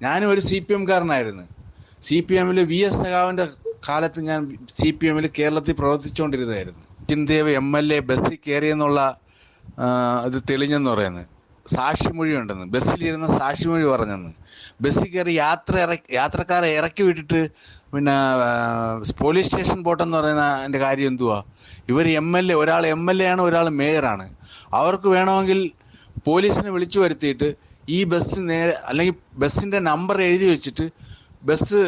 ഞാനും ഒരു C P എംകാരനായിരുന്നു സി പി എമ്മിൽ വി എസ് സഖാവിന്റെ കാലത്ത് ഞാൻ സി പി എമ്മിൽ കേരളത്തിൽ പ്രവർത്തിച്ചുകൊണ്ടിരുന്നതായിരുന്നു. ചിന്തേവ് എം എൽ എ ബസ്സിൽ കയറിയെന്നുള്ള ഇത് തെളിഞ്ഞെന്ന് പറയുന്നത്. സാക്ഷിമൊഴി ഉണ്ടെന്ന്. ബസ്സിലിരുന്ന സാക്ഷിമൊഴി പറഞ്ഞെന്ന്. ബസ്സിൽ കയറി യാത്ര ഇറക്കി യാത്രക്കാരെ ഇറക്കി വിട്ടിട്ട് പിന്നെ പോലീസ് സ്റ്റേഷൻ പോട്ടെന്ന് പറയുന്ന എന്റെ കാര്യം എന്തുവാ? ഇവർ എം എൽ എ ഒരാൾ എം എൽ എ ആണ് ഒരാൾ മേയറാണ് അവർക്ക് വേണമെങ്കിൽ പോലീസിനെ വിളിച്ചു വരുത്തിയിട്ട് ഈ ബസ് നേരെ അല്ലെങ്കിൽ ബസ്സിന്റെ നമ്പർ എഴുതി വെച്ചിട്ട് ബസ്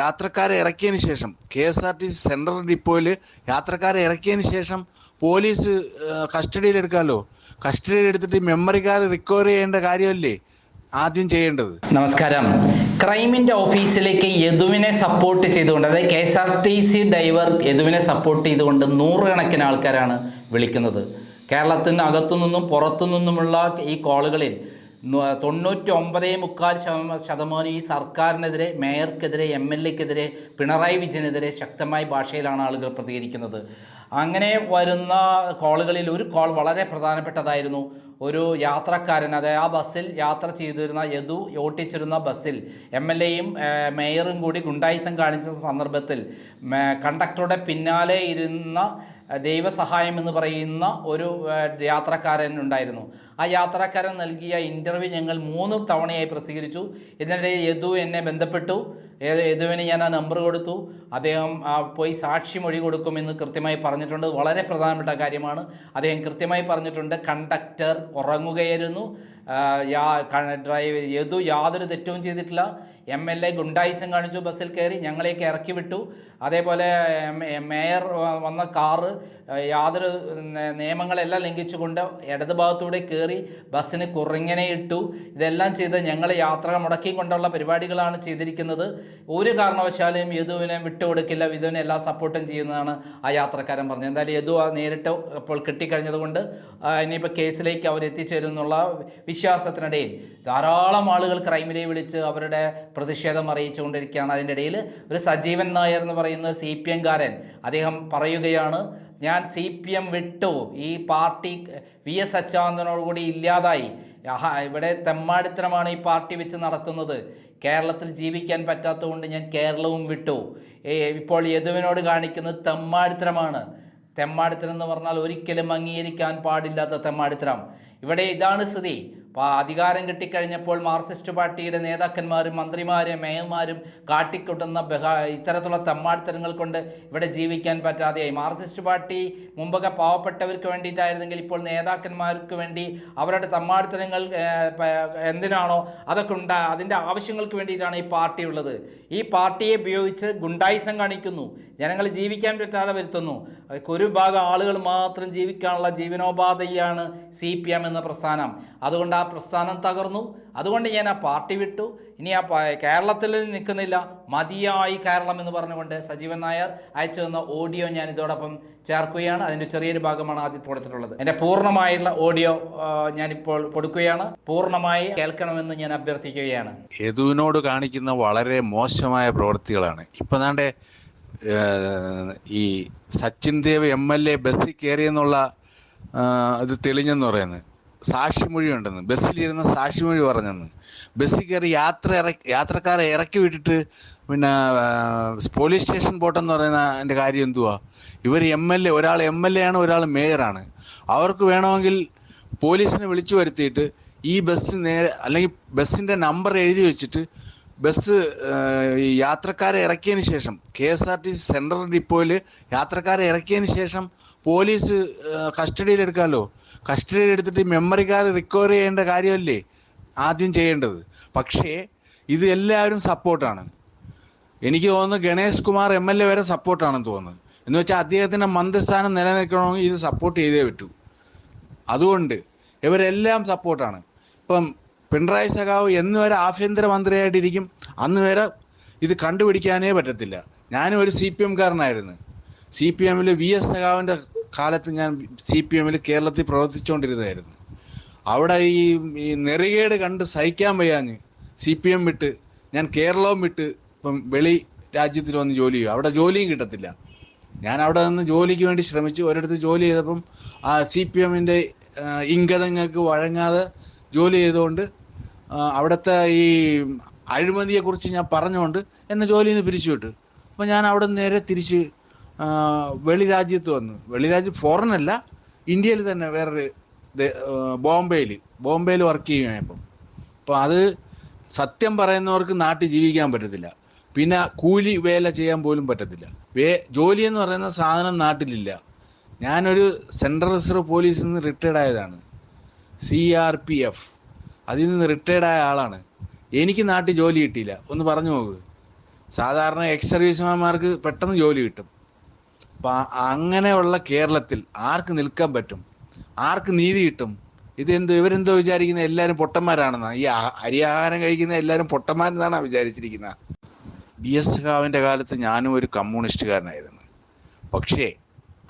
യാത്രക്കാരെ ഇറക്കിയതിന് ശേഷം K S R T C central ഡിപ്പോയിൽ യാത്രക്കാരെ ഇറക്കിയതിന് ശേഷം പോലീസ് കസ്റ്റഡിയിൽ എടുക്കാമല്ലോ കസ്റ്റഡിയിൽ എടുത്തിട്ട് മെമ്മറി കാർഡ് റിക്കവർ ചെയ്യേണ്ട കാര്യമല്ലേ ആദ്യം ചെയ്യേണ്ടത്? നമസ്കാരം. ക്രൈമിന്റെ ഓഫീസിലേക്ക് യദുവിനെ സപ്പോർട്ട് ചെയ്തുകൊണ്ട് അതായത് K S R T C driver യദുവിനെ support ചെയ്തുകൊണ്ട് നൂറുകണക്കിന് ആൾക്കാരാണ് വിളിക്കുന്നത്. കേരളത്തിന് അകത്തു നിന്നും പുറത്തു നിന്നുമുള്ള ഈ കോളുകളിൽ നു- തൊണ്ണൂറ്റി ഒമ്പതേ മുക്കാൽ ശതമാ- ശതമാനം ഈ സർക്കാരിനെതിരെ മേയർക്കെതിരെ എം എൽ എക്കെതിരെ പിണറായി വിജയനെതിരെ ശക്തമായ ഭാഷയിലാണ് ആളുകൾ പ്രതികരിക്കുന്നത്. അങ്ങനെ വരുന്ന കോളുകളിൽ ഒരു കോൾ വളരെ പ്രധാനപ്പെട്ടതായിരുന്നു. ഒരു യാത്രക്കാരൻ അതായത് ആ ബസ്സിൽ യാത്ര ചെയ്തിരുന്ന യദു ഓട്ടിച്ചിരുന്ന ബസ്സിൽ എം എൽ എയും മേയറും കൂടി ഗുണ്ടായിസം കാണിച്ച സന്ദർഭത്തിൽ കണ്ടക്ടറുടെ പിന്നാലെ ഇരുന്ന ദൈവസഹായം എന്ന് പറയുന്ന ഒരു യാത്രക്കാരൻ ഉണ്ടായിരുന്നു. ആ യാത്രക്കാരൻ നൽകിയ ഇന്റർവ്യൂ ഞങ്ങൾ മൂന്ന് തവണയായി പ്രസിദ്ധീകരിച്ചു. ഇതിനിടെ യദു എന്നെ ബന്ധപ്പെട്ടു. യദുവിന് ഞാൻ ആ നമ്പർ കൊടുത്തു. അദ്ദേഹം പോയി സാക്ഷി മൊഴി കൊടുക്കുമെന്ന് കൃത്യമായി പറഞ്ഞിട്ടുണ്ട്. വളരെ പ്രധാനപ്പെട്ട കാര്യമാണ്. അദ്ദേഹം കൃത്യമായി പറഞ്ഞിട്ടുണ്ട്. കണ്ടക്ടർ ഉറങ്ങുകയായിരുന്നു. യാ ഡ്രൈവ് യദു യാതൊരു തെറ്റവും ചെയ്തിട്ടില്ല. എം എൽ എ ഗുണ്ടായിസം കാണിച്ചു ബസ്സിൽ കയറി ഞങ്ങളെയൊക്കെ ഇറക്കി വിട്ടു. അതേപോലെ മേയർ വന്ന കാറ് യാതൊരു നിയമങ്ങളെല്ലാം ലംഘിച്ചുകൊണ്ട് ഇടതുഭാഗത്തൂടെ കയറി ബസ്സിന് കുറിങ്ങനെ ഇട്ടു. ഇതെല്ലാം ചെയ്ത് ഞങ്ങൾ യാത്ര മുടക്കി കൊണ്ടുള്ള പരിപാടികളാണ് ചെയ്തിരിക്കുന്നത്. ഒരു കാരണവശാലും യദുവിനെ വിട്ടുകൊടുക്കില്ല. യദുവിനെ എല്ലാ സപ്പോർട്ടും ചെയ്യുന്നതാണ് ആ യാത്രക്കാരൻ പറഞ്ഞത്. എന്തായാലും യദു ആ നേരിട്ട് ഇപ്പോൾ കിട്ടിക്കഴിഞ്ഞതുകൊണ്ട് ഇനിയിപ്പോൾ കേസിലേക്ക് അവർ എത്തിച്ചേരുന്നുള്ള വിശ്വാസത്തിനിടയിൽ ധാരാളം ആളുകൾ ക്രൈമിലേ വിളിച്ച് അവരുടെ പ്രതിഷേധം അറിയിച്ചുകൊണ്ടിരിക്കുകയാണ്. അതിന്റെ ഇടയിൽ ഒരു സജീവൻ നായർ എന്ന് പറയുന്ന സി പി എംകാരൻ അദ്ദേഹം പറയുകയാണ് ഞാൻ സി പി എം വിട്ടു. ഈ പാർട്ടി വി എസ് അച്യുതാനന്ദനോടുകൂടി ഇല്ലാതായി. ആഹാ, ഇവിടെ തെമ്മാടിത്തരമാണ് ഈ പാർട്ടി വെച്ച് നടത്തുന്നത്. കേരളത്തിൽ ജീവിക്കാൻ പറ്റാത്തതുകൊണ്ട് ഞാൻ കേരളവും വിട്ടു. ഇപ്പോൾ യദുവിനോട് കാണിക്കുന്നത് തെമ്മാടിത്തരമാണ്. തെമ്മാടിത്തരം എന്ന് പറഞ്ഞാൽ ഒരിക്കലും അംഗീകരിക്കാൻ പാടില്ലാത്ത തെമ്മാടിത്തരം. ഇവിടെ ഇതാണ് സ്ഥിതി. അധികാരം കിട്ടിക്കഴിഞ്ഞപ്പോൾ മാർക്സിസ്റ്റ് പാർട്ടിയുടെ നേതാക്കന്മാരും മന്ത്രിമാരും മേയർമാരും കാട്ടിക്കൂട്ടുന്ന ഇത്തരത്തിലുള്ള തമ്മാടിത്തരങ്ങൾ കൊണ്ട് ഇവിടെ ജീവിക്കാൻ പറ്റാതെയായി. മാർക്സിസ്റ്റ് പാർട്ടി മുമ്പൊക്കെ പാവപ്പെട്ടവർക്ക് വേണ്ടിയിട്ടായിരുന്നെങ്കിൽ ഇപ്പോൾ നേതാക്കന്മാർക്ക് വേണ്ടി അവരുടെ തമ്മാടിത്തരങ്ങൾ എന്തിനാണോ അതൊക്കെ ഉണ്ടാ അതിന്റെ ആവശ്യങ്ങൾക്ക് വേണ്ടിയിട്ടാണ് ഈ പാർട്ടി ഉള്ളത്. ഈ പാർട്ടിയെ ഉപയോഗിച്ച് ഗുണ്ടായിസം കാണിക്കുന്നു. ജനങ്ങൾ ജീവിക്കാൻ പറ്റാതെ വരുത്തുന്നു. ഒരു ഭാഗം ആളുകൾ മാത്രം ജീവിക്കാനുള്ള ജീവനോപാധിയാണ് സി പി എം എന്ന പ്രസ്ഥാനം. അതുകൊണ്ട് പ്രസ്ഥാനം തകർന്നു. അതുകൊണ്ട് ഞാൻ ആ പാർട്ടി വിട്ടു. ഇനി ആ കേരളത്തിൽ നിൽക്കുന്നില്ല. മതിയായി കേരളം എന്ന് പറഞ്ഞുകൊണ്ട് സജീവൻ നായർ അയച്ചു തന്ന ഓഡിയോ ഞാൻ ഇതോടൊപ്പം ചേർക്കുകയാണ്. അതിന്റെ ചെറിയൊരു ഭാഗമാണ് ആദ്യം കൊടുത്തിട്ടുള്ളത്. എന്റെ പൂർണമായുള്ള ഓഡിയോ ഞാനിപ്പോൾ കൊടുക്കുകയാണ്. പൂർണമായി കേൾക്കണമെന്ന് ഞാൻ അഭ്യർത്ഥിക്കുകയാണ്. യദുവിനോട് കാണിക്കുന്ന വളരെ മോശമായ പ്രവൃത്തികളാണ്. ഇപ്പം ഈ Sachin Dev M L A ബസ്സിൽ കയറിയെന്നുള്ള അത് തെളിഞ്ഞെന്ന് പറയുന്നത്. സാക്ഷിമൊഴി ഉണ്ടെന്ന് ബസ്സിലിരുന്ന സാക്ഷിമൊഴി പറഞ്ഞെന്ന്. ബസ്സിൽ കയറി യാത്ര ഇറക്കി യാത്രക്കാരെ ഇറക്കി വിട്ടിട്ട് പിന്നെ പോലീസ് സ്റ്റേഷൻ പോട്ടെന്ന് പറയുന്ന എന്റെ കാര്യം എന്തുവാ? ഇവർ എം എൽ എ ഒരാൾ എം എൽ എ ആണ് ഒരാൾ മേയറാണ്. അവർക്ക് വേണമെങ്കിൽ പോലീസിനെ വിളിച്ചു വരുത്തിയിട്ട് ഈ ബസ് നേരെ അല്ലെങ്കിൽ ബസ്സിന്റെ നമ്പർ എഴുതി വെച്ചിട്ട് ബസ് യാത്രക്കാരെ ഇറക്കിയതിന് ശേഷം K S R T C central ഡിപ്പോയിൽ യാത്രക്കാരെ ഇറക്കിയതിന് ശേഷം പോലീസ് കസ്റ്റഡിയിൽ എടുക്കാമല്ലോ കസ്റ്റഡിയിൽ എടുത്തിട്ട് മെമ്മറി കാർഡ് റിക്കവർ ചെയ്യേണ്ട കാര്യമല്ലേ ആദ്യം ചെയ്യേണ്ടത്? പക്ഷേ ഇത് എല്ലാവരും സപ്പോർട്ടാണ്. എനിക്ക് തോന്നുന്നു Ganesh Kumar M L A വരെ സപ്പോർട്ടാണെന്ന് തോന്നുന്നത് എന്ന് വെച്ചാൽ അദ്ദേഹത്തിന്റെ മന്ത്രിസ്ഥാനം നിലനിൽക്കണമെങ്കിൽ ഇത് സപ്പോർട്ട് ചെയ്തേ പറ്റൂ. അതുകൊണ്ട് ഇവരെല്ലാം സപ്പോർട്ടാണ്. ഇപ്പം പിണറായി സഖാവ് എന്ന് വരെ ആഭ്യന്തരമന്ത്രിയായിട്ടിരിക്കും അന്ന് വരെ ഇത് കണ്ടുപിടിക്കാനേ പറ്റത്തില്ല. ഞാനും ഒരു സി പി എംകാരനായിരുന്നു സി പി എമ്മിൽ വി എസ് സഖാവിന്റെ കാലത്ത് ഞാൻ സി പി എമ്മിൽ കേരളത്തിൽ പ്രവർത്തിച്ചുകൊണ്ടിരുന്നതായിരുന്നു. അവിടെ ഈ ഈ നെറികേട് കണ്ട് സഹിക്കാൻ വയ്യാഞ്ഞ് സി പി എം വിട്ട് ഞാൻ കേരളവും വിട്ട് ഇപ്പം വെളി രാജ്യത്തിൽ വന്ന് ജോലി ചെയ്യും. അവിടെ ജോലിയും കിട്ടത്തില്ല. ഞാൻ അവിടെ നിന്ന് ജോലിക്ക് വേണ്ടി ശ്രമിച്ചു ഒരിടത്ത് ജോലി ചെയ്തപ്പം ആ സി പി എമ്മിന്റെ ഇംഗതങ്ങൾക്ക് വഴങ്ങാതെ ജോലി ചെയ്തുകൊണ്ട് അവിടുത്തെ ഈ അഴിമതിയെക്കുറിച്ച് ഞാൻ പറഞ്ഞുകൊണ്ട് എന്നെ ജോലിയിൽ നിന്ന് പിരിച്ചുവിട്ടു. അപ്പോൾ ഞാൻ അവിടെ നേരെ തിരിച്ച് വെളിരാജ്യത്ത് വെളി രാജ്യത്ത് വന്നു. വെളി രാജ്യം ഫോറിൻ അല്ല ഇന്ത്യയിൽ തന്നെ വേറൊരു ബോംബെയിൽ ബോംബെയിൽ വർക്ക് ചെയ്യുകയായപ്പം അപ്പോൾ അത് സത്യം പറയുന്നവർക്ക് നാട്ടിൽ ജീവിക്കാൻ പറ്റത്തില്ല. പിന്നെ കൂലി വേല ചെയ്യാൻ പോലും പറ്റത്തില്ല. വേ ജോലി എന്ന് പറയുന്ന സാധനം നാട്ടിലില്ല. ഞാനൊരു സെൻട്രൽ റിസർവ് പോലീസിൽ നിന്ന് റിട്ടയർഡ് ആയതാണ്. സി ആർ പി എഫ് അതിൽ നിന്ന് റിട്ടയർഡ് ആയ ആളാണ്. എനിക്ക് നാട്ടിൽ ജോലി കിട്ടിയില്ല. ഒന്ന് പറഞ്ഞു നോക്ക്. സാധാരണ എക്സ് സർവീസ്മാർക്ക് പെട്ടെന്ന് ജോലി കിട്ടും. അപ്പം അങ്ങനെയുള്ള കേരളത്തിൽ ആർക്ക് നിൽക്കാൻ പറ്റും? ആർക്ക് നീതി കിട്ടും? ഇതെന്തോ ഇവരെന്തോ വിചാരിക്കുന്ന എല്ലാവരും പൊട്ടന്മാരാണെന്നാ. ഈ അരിയാഹാരം കഴിക്കുന്ന എല്ലാവരും പൊട്ടന്മാരെന്നാണ് വിചാരിച്ചിരിക്കുന്നത് ബി എസ് ഖാവിന്റെ കാലത്ത് ഞാനും ഒരു കമ്മ്യൂണിസ്റ്റുകാരനായിരുന്നു. പക്ഷേ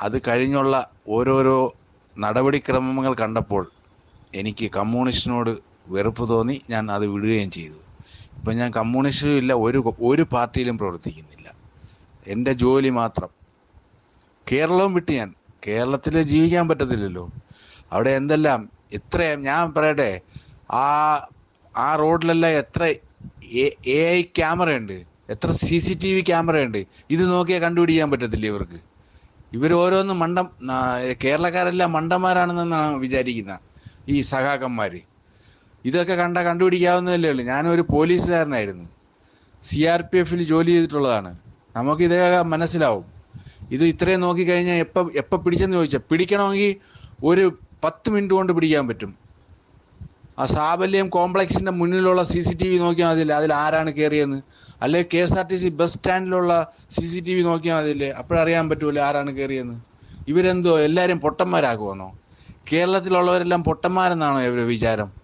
അത് കഴിഞ്ഞുള്ള ഓരോരോ നടപടിക്രമങ്ങൾ കണ്ടപ്പോൾ എനിക്ക് കമ്മ്യൂണിസ്റ്റിനോട് വെറുപ്പ് തോന്നി ഞാൻ അത് വിടുകയും ചെയ്തു. ഇപ്പം ഞാൻ കമ്മ്യൂണിസ്റ്റിലും ഇല്ല ഒരു ഒരു പാർട്ടിയിലും പ്രവർത്തിക്കുന്നില്ല. എന്റെ ജോലി മാത്രം. കേരളവും വിട്ട് ഞാൻ. കേരളത്തിൽ ജീവിക്കാൻ പറ്റത്തില്ലല്ലോ. അവിടെ എന്തെല്ലാം എത്ര ഞാൻ പറയട്ടെ ആ ആ റോഡിലെല്ലാം എത്ര എ ഐ ക്യാമറയുണ്ട് എത്ര സി സി ടി വി ക്യാമറയുണ്ട് ഇത് നോക്കിയാൽ കണ്ടുപിടിക്കാൻ പറ്റത്തില്ല ഇവർക്ക്? ഇവർ ഓരോന്നും മണ്ടം കേരളക്കാരെല്ലാം മണ്ടന്മാരാണെന്നാണ് വിചാരിക്കുന്ന ഈ സഖാക്കന്മാർ ഇതൊക്കെ കണ്ട കണ്ടുപിടിക്കാവുന്നതല്ലേ ഉള്ളൂ. ഞാനൊരു പോലീസുകാരനായിരുന്നു. സി ആർ പി എഫിൽ ജോലി ചെയ്തിട്ടുള്ളതാണ്. നമുക്ക് ഇതേ മനസ്സിലാവും. ഇത് ഇത്രയും നോക്കിക്കഴിഞ്ഞാൽ എപ്പം എപ്പം പിടിച്ചെന്ന് ചോദിച്ചാൽ പിടിക്കണമെങ്കിൽ ഒരു പത്ത് മിനിറ്റ് കൊണ്ട് പിടിക്കാൻ പറ്റും. ആ സാബല്യം കോംപ്ലക്സിന്റെ മുന്നിലുള്ള സി സി ടി വി നോക്കിയാൽ മതിയില്ലേ അതിൽ ആരാണ് കയറിയെന്ന് അല്ലെങ്കിൽ K S R T C bus സ്റ്റാൻഡിലുള്ള C C T V നോക്കിയാൽ മതിയില്ലേ അപ്പോഴറിയാൻ പറ്റുമല്ലോ ആരാണ് കയറിയെന്ന് ഇവരെന്തോ എല്ലാവരും പൊട്ടന്മാരാക്കുമെന്നോ കേരളത്തിലുള്ളവരെല്ലാം പൊട്ടന്മാരെന്നാണോ ഇവരുടെ വിചാരം?